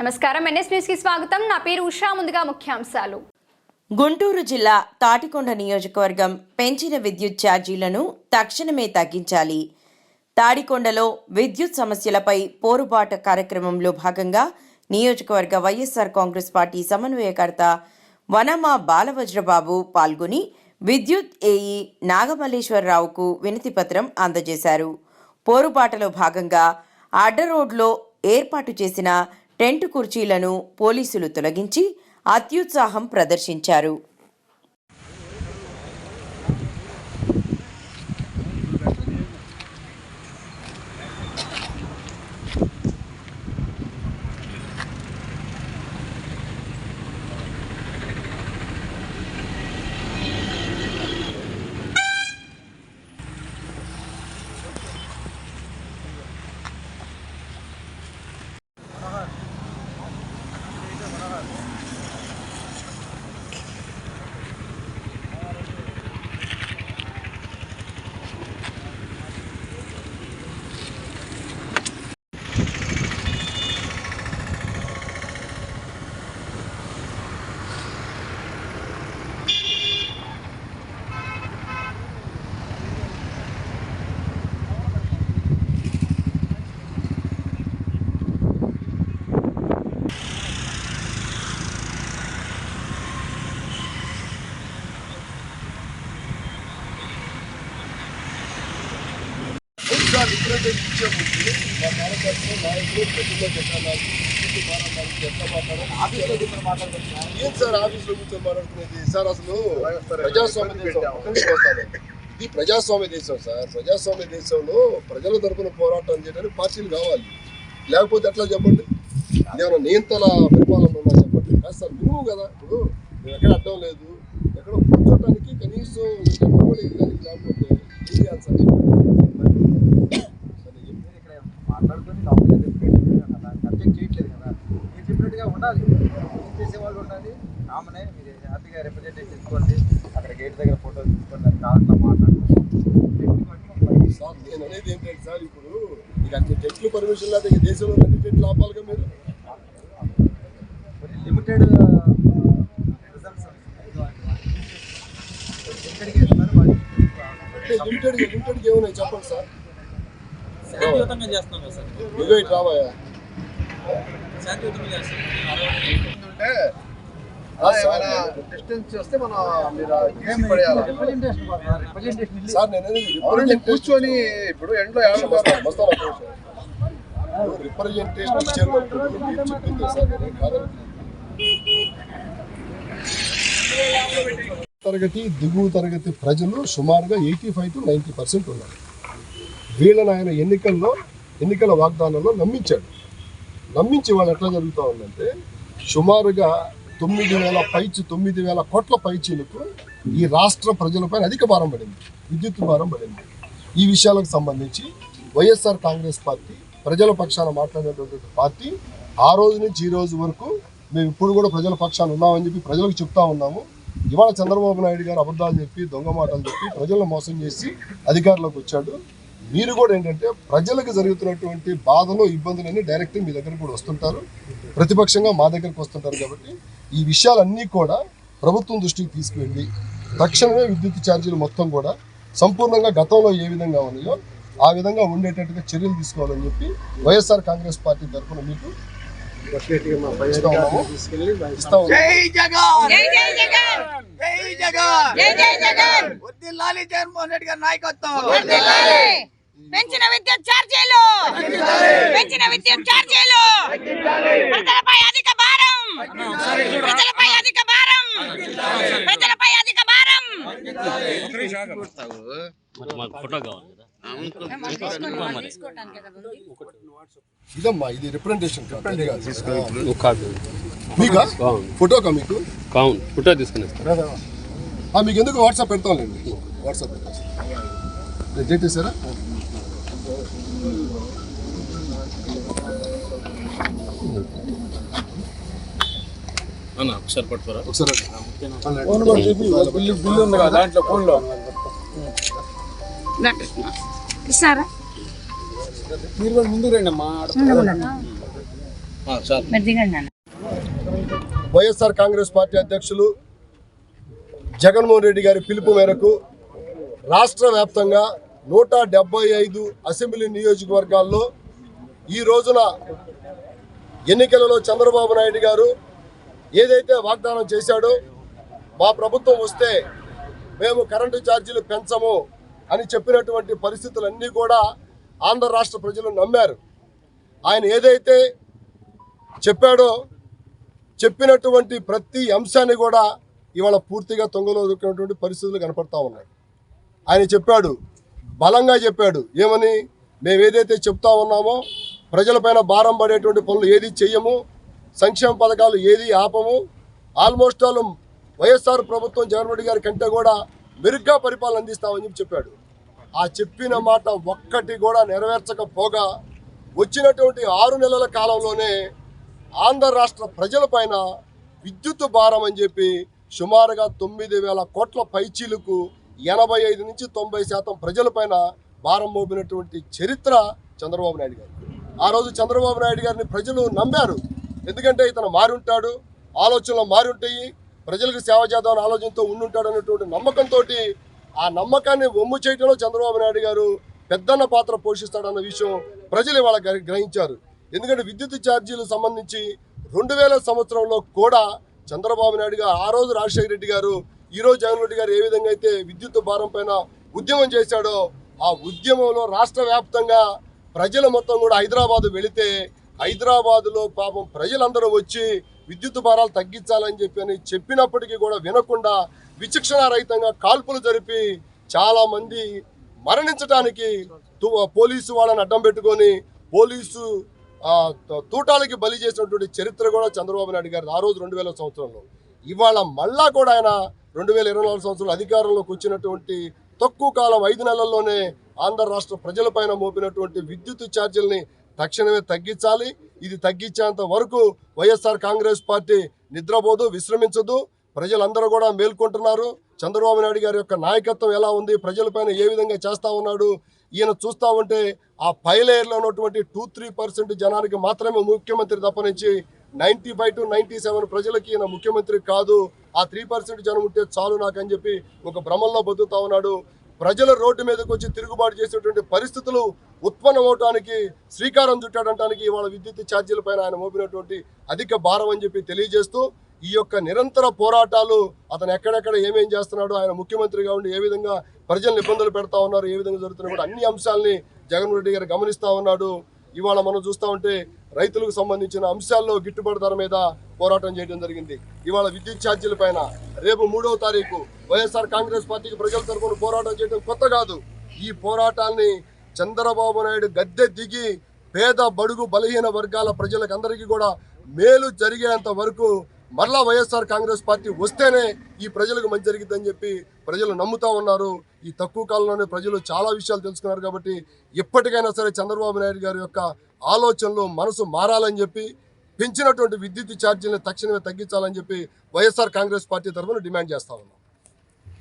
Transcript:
నమస్కారం. ఎన్ఎస్ న్యూస్కి స్వాగతం. నా పేరు ఉషా. ముందుగా ముఖ్యాంశాలు. గుంటూరు జిల్లా తాటికొండ నియోజకవర్గం పెంచిన విద్యుత్ ఛార్జీలను తక్షణమే తగ్గించాలి. తాడికొండలో విద్యుత్ సమస్యలపై పోరుబాట కార్యక్రమంలో భాగంగా నియోజకవర్గ వైఎస్ఆర్ కాంగ్రెస్ పార్టీ సమన్వయకర్త వనమా బాలవజ్రబాబు పాల్గొని విద్యుత్ ఏఈ నాగమల్లేశ్వరరావుకు వినతిపత్రం అందజేశారు. పోరుబాటలో భాగంగా అడ్డరోడ్లో ఏర్పాటు చేసిన టెంట్ కుర్చీలను పోలీసులు తొలగించి అత్యుత్సాహం ప్రదర్శించారు. సార్ ముందు మా కార్యకర్తలు నాయకులు ప్రజల్లో పెట్టాలి మాట్లాడాలి ఎట్లా మాట్లాడాలి ఏం సార్ ఆఫీస్లో కూర్చొని మాట్లాడుకునేది సార్ అసలు ప్రజాస్వామ్య దేశం ఇది ప్రజాస్వామ్య దేశం సార్ ప్రజాస్వామ్య దేశంలో ప్రజల తరపున పోరాటం చేయడానికి పార్టీలు కావాలి. లేకపోతే ఎట్లా చెప్పండి? ఏమైనా నియంత్రణ పరిపాలన ఉన్నా చెప్పండి? కాదు సార్ కదా. ఇప్పుడు మేము ఎక్కడ అడ్డం లేదు. ఎక్కడ కూర్చోటానికి కనీసం స్టెప్ లేకపోతే ఏం చేయాలి సార్ చెప్పండి. ఉండాలి. చేసే వాళ్ళు ఉండాలి. కామనే మీరు హ్యాపీగా రిప్రజెంటేషన్ తీసుకోండి. అక్కడ గేట్ దగ్గర ఫోటో తీసుకోండి. అది కావాలంటే మాట్లాడుకోండి. సార్ నేను అనేది ఏంటంటే సార్ ఇప్పుడు అన్ని టెట్లు పర్మిషన్ లేదా దేశంలో అన్ని టెట్లు ఆపాలిగా మీరు? కొన్ని లిమిటెడ్ లిమిటెడ్ లిమిటెడ్ ఏమున్నాయి చెప్పండి సార్? చేస్తున్నాం కదా సార్. శాంతియుతంగా చేస్తున్నాం అంటే డిస్టెన్స్ మనం సార్ నేను కూర్చొని ఇప్పుడు ఎండలో ఏడున్నారు రిప్రజెంటేషన్ ఇచ్చేటప్పుడు మీరు చెప్పింది సార్ నేను కాదని. తరగతి దిగువ తరగతి ప్రజలు సుమారుగా eighty five to ninety percent ఉన్నారు. వీళ్ళని ఆయన ఎన్నికల్లో ఎన్నికల వాగ్దానంలో నమ్మించాడు. నమ్మించి వాళ్ళు ఎట్లా జరుగుతూ ఉందంటే సుమారుగా తొమ్మిది వేల పైచి తొమ్మిది వేల కోట్ల పైచీలకు ఈ రాష్ట్ర ప్రజలపైన అధిక భారం పడింది. విద్యుత్ భారం పడింది. ఈ విషయాలకు సంబంధించి వైఎస్ఆర్ కాంగ్రెస్ పార్టీ ప్రజల పక్షాన మాట్లాడేటటువంటి పార్టీ ఆ రోజు నుంచి ఈ రోజు వరకు మేము ఇప్పుడు కూడా ప్రజల పక్షాన ఉన్నామని చెప్పి ప్రజలకు చెప్తా ఉన్నాము. ఇవాళ చంద్రబాబు నాయుడు గారు అబద్ధాలు చెప్పి దొంగ మాటలు చెప్పి ప్రజలను మోసం చేసి అధికారంలోకి వచ్చాడు. మీరు కూడా ఏంటంటే ప్రజలకు జరుగుతున్నటువంటి బాధలు ఇబ్బందులన్నీ డైరెక్ట్ మీ దగ్గరకు కూడా వస్తుంటారు. ప్రతిపక్షంగా మా దగ్గరకు వస్తుంటారు కాబట్టి ఈ విషయాలన్నీ కూడా ప్రభుత్వం దృష్టికి తీసుకువెళ్ళి తక్షణమే విద్యుత్ ఛార్జీలు మొత్తం కూడా సంపూర్ణంగా గతంలో ఏ విధంగా ఉన్నాయో ఆ విధంగా ఉండేటట్టుగా చర్యలు తీసుకోవాలని చెప్పి వైఎస్ఆర్ కాంగ్రెస్ పార్టీ తరఫున మీకు జగన్! జగన్! జై జగన్! జగన్! నాయకత్వం. పెంచిన విద్యుత్ ఛార్జీలు పెంచిన విద్యుత్ ఛార్జీలు ప్రజలపై అధిక భారం. ప్రజలపై అధిక భారం. ప్రజలపై అధిక భారం. ఇదమ్మా ఇది రిప్రజెంటేషన్ కాదు. మీకా? ఫోటోకా మీకు? కావును ఫోటో తీసుకుని ఆ, మీకు ఎందుకు వాట్సాప్ పెడతాంలేండి వాట్సాప్ పెట్టేస్తాను డేట్ చేశారా? అన్న ఒకసారి పట్టుకోరా? ఒకసారి బిల్లు బిల్లు ఉంది కదా దాంట్లో ఫోన్లో. ఇస్తారా మీరు కూడా ముందు రండి అమ్మా. చాలు మీరు దిగండి నాన్న వైఎస్ఆర్ కాంగ్రెస్ పార్టీ అధ్యక్షులు జగన్మోహన్ రెడ్డి గారి పిలుపు మేరకు రాష్ట్ర వ్యాప్తంగా నూట డెబ్బై ఐదు అసెంబ్లీ నియోజకవర్గాల్లో ఈ రోజున ఎన్నికలలో చంద్రబాబు నాయుడు గారు ఏదైతే వాగ్దానం చేశాడో మా ప్రభుత్వం వస్తే మేము కరెంటు ఛార్జీలు పెంచము అని చెప్పినటువంటి పరిస్థితులన్నీ కూడా ఆంధ్ర రాష్ట్ర ప్రజలు నమ్మారు. ఆయన ఏదైతే చెప్పాడో చెప్పినటువంటి ప్రతి అంశాన్ని కూడా ఇవాళ పూర్తిగా తొంగలో దొక్కినటువంటి పరిస్థితులు కనపడతా ఉన్నాయి. ఆయన చెప్పాడు బలంగా చెప్పాడు. ఏమని? మేము ఏదైతే చెప్తా ఉన్నామో ప్రజలపైన భారం పడేటువంటి పనులు ఏది చెయ్యము సంక్షేమ పథకాలు ఏది ఆపము ఆల్మోస్ట్ ఆల్ వైఎస్ఆర్ ప్రభుత్వం జగన్మోహన్ గారి కంటే కూడా మెరుగ్గా పరిపాలన అందిస్తామని చెప్పి చెప్పాడు. ఆ చెప్పిన మాట ఒక్కటి కూడా నెరవేర్చకపోగా వచ్చినటువంటి ఆరు నెలల కాలంలోనే ఆంధ్ర రాష్ట్ర ప్రజలపైన విద్యుత్ భారం అని చెప్పి సుమారుగా తొమ్మిది వేల కోట్ల పైచీలకు ఎనభై ఐదు నుంచి తొంభై శాతం ప్రజలపైన భారం మోపినటువంటి చరిత్ర చంద్రబాబు నాయుడు గారు. ఆ రోజు చంద్రబాబు నాయుడు గారిని ప్రజలు నమ్మారు. ఎందుకంటే ఇతను మారుంటాడు ఆలోచనలు మారి ఉంటాయి ప్రజలకు సేవ చేద్దామని ఆలోచనతో ఉండుంటాడు అనేటువంటి నమ్మకంతో ఆ నమ్మకాన్ని ఒమ్ము చేయడంలో చంద్రబాబు నాయుడు గారు పెద్దన్న పాత్ర పోషిస్తాడన్న విషయం ప్రజలు ఇవాళ గ్రహించారు. ఎందుకంటే విద్యుత్ ఛార్జీలు సంబంధించి రెండు వేల సంవత్సరంలో కూడా చంద్రబాబు నాయుడు గారు ఆ రోజు రాజశేఖర రెడ్డి గారు ఈరోజు జగన్ రెడ్డి గారు ఏ విధంగా అయితే విద్యుత్ భారం పైన ఉద్యమం చేశాడో ఆ ఉద్యమంలో రాష్ట్ర వ్యాప్తంగా ప్రజలు మొత్తం కూడా హైదరాబాద్ వెళితే హైదరాబాదులో పాపం ప్రజలందరూ వచ్చి విద్యుత్ భారాలు తగ్గించాలని చెప్పి అని చెప్పినప్పటికీ కూడా వినకుండా విచక్షణ రహితంగా కాల్పులు జరిపి చాలామంది మరణించడానికి తు- పోలీసు వాళ్ళని అడ్డం పెట్టుకొని పోలీసు తూటాలకి బలి చేసినటువంటి చరిత్ర కూడా చంద్రబాబు నాయుడు గారు ఆ రోజు రెండు వేల సంవత్సరంలో. ఇవాళ మళ్ళా కూడా ఆయన రెండు వేల ఇరవై నాలుగు సంవత్సరాలు అధికారంలోకి వచ్చినటువంటి తక్కువ కాలం ఐదు నెలల్లోనే ఆంధ్ర రాష్ట్ర ప్రజలపైన మోపినటువంటి విద్యుత్ ఛార్జీలని తక్షణమే తగ్గించాలి. ఇది తగ్గించేంత వరకు వైఎస్ఆర్ కాంగ్రెస్ పార్టీ నిద్రపోదు విశ్రమించదు. ప్రజలందరూ కూడా మేల్కొంటున్నారు. చంద్రబాబు నాయుడు గారి యొక్క నాయకత్వం ఎలా ఉంది? ప్రజలపైన ఏ విధంగా చేస్తా ఉన్నాడు? ఈయన చూస్తా ఉంటే ఆ పైలేయర్లో ఉన్నటువంటి టూ త్రీ పర్సెంట్ జనానికి మాత్రమే ముఖ్యమంత్రి తప్పనించి ninety five to ninety seven ప్రజలకి ఈయన ముఖ్యమంత్రి కాదు. ఆ త్రీ పర్సెంట్ జనం ఉంటే చాలు నాకని చెప్పి ఒక భ్రమంలో బతుకుతా ఉన్నాడు. ప్రజల రోడ్డు మీదకి వచ్చి తిరుగుబాటు చేసేటువంటి పరిస్థితులు ఉత్పన్నమవటానికి శ్రీకారం చుట్టాడటానికి ఇవాళ విద్యుత్ ఛార్జీల పైన ఆయన మోపినటువంటి అధిక భారం అని చెప్పి తెలియజేస్తూ ఈ యొక్క నిరంతర పోరాటాలు అతను ఎక్కడెక్కడ ఏమేం చేస్తున్నాడు ఆయన ముఖ్యమంత్రిగా ఉండి ఏ విధంగా ప్రజలను ఇబ్బందులు పెడతా ఉన్నారు ఏ విధంగా జరుగుతున్నాయి కూడా అన్ని అంశాలని జగన్ రెడ్డి గారు గమనిస్తా ఉన్నాడు. ఇవాళ మనం చూస్తా ఉంటే రైతులకు సంబంధించిన అంశాల్లో గిట్టుబాటు ధర మీద పోరాటం చేయడం జరిగింది. ఇవాళ విద్యుత్ ఛార్జీల పైన రేపు మూడవ తారీఖు వైఎస్ఆర్ కాంగ్రెస్ పార్టీకి ప్రజల తరఫున పోరాటం చేయడం కొత్త కాదు. ఈ పోరాటాన్ని చంద్రబాబు నాయుడు గద్దె దిగి పేద బడుగు బలహీన వర్గాల ప్రజలకు అందరికీ కూడా మేలు జరిగేంత వరకు మరలా వైఎస్ఆర్ కాంగ్రెస్ పార్టీ వస్తేనే ఈ ప్రజలకు మంచి జరిగిద్దని చెప్పి ప్రజలు నమ్ముతా ఉన్నారు. ఈ తక్కువ కాలంలోనే ప్రజలు చాలా విషయాలు తెలుసుకున్నారు కాబట్టి ఎప్పటికైనా సరే చంద్రబాబు నాయుడు గారి యొక్క ఆలోచనలు మనసు మారాలని చెప్పి పెంచినటువంటి విద్యుత్ ఛార్జీలను తక్షణమే తగ్గించాలని చెప్పి వైఎస్ఆర్ కాంగ్రెస్ పార్టీ తరఫున డిమాండ్ చేస్తా ఉన్నాం.